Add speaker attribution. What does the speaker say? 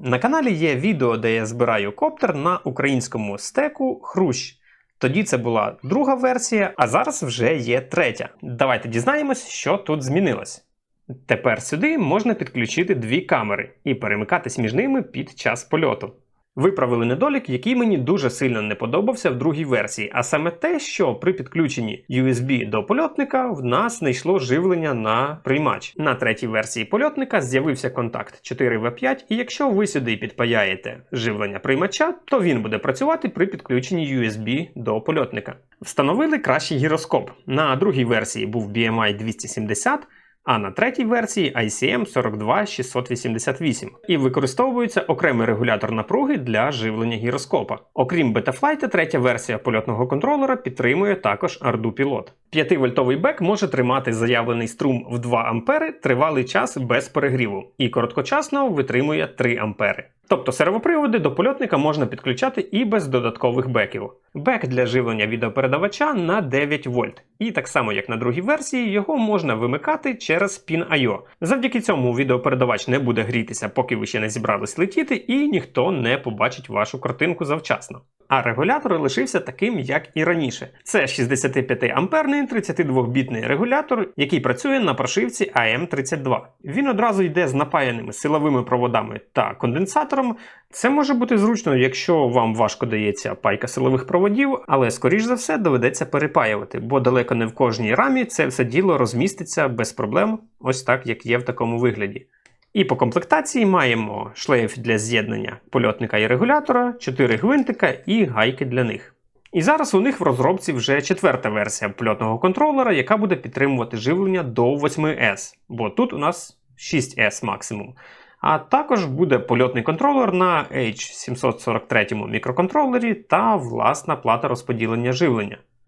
Speaker 1: На каналі є відео, де я збираю коптер на українському стеку Хрущ. Тоді це була друга версія, а зараз вже є третя. Давайте дізнаємось, що тут змінилось. Тепер сюди можна підключити дві камери і перемикатись між ними під час польоту. Виправили недолік, який мені дуже сильно не подобався в другій версії, а саме те, що при підключенні USB до польотника в нас не йшло живлення на приймач. На третій версії польотника з'явився контакт 4V5, і якщо ви сюди підпаяєте живлення приймача, то він буде працювати при підключенні USB до польотника. Встановили кращий гіроскоп. На другій версії був BMI 270. А на третій версії ICM 42688 і використовується окремий регулятор напруги для живлення гіроскопа. Окрім Betaflight, третя версія польотного контролера підтримує також Ardu Pilot. 5-вольтовий бек може тримати заявлений струм в 2 ампери тривалий час без перегріву, і короткочасно витримує 3 ампери. Тобто сервоприводи до польотника можна підключати і без додаткових беків. Бек для живлення відеопередавача на 9 вольт. І так само як на другій версії, його можна вимикати через Pin.io. Завдяки цьому відеопередавач не буде грітися, поки ви ще не зібрались летіти, і ніхто не побачить вашу картинку завчасно. А регулятор лишився таким, як і раніше. Це 65 амперний 32-бітний регулятор, який працює на прошивці AM32. Він одразу йде з напаяними силовими проводами та конденсатором. Це може бути зручно, якщо вам важко дається пайка силових проводів, але скоріш за все доведеться перепаювати, бо далеко не в кожній рамі це все діло розміститься без проблем, ось так як є в такому вигляді. І по комплектації маємо шлейф для з'єднання польотника і регулятора, 4 гвинтика і гайки для них. І зараз у них в розробці вже четверта версія польотного контролера, яка буде підтримувати живлення до 8S, бо тут у нас 6S максимум. А також буде польотний контролер на H743 мікроконтролері та власна плата розподілення живлення.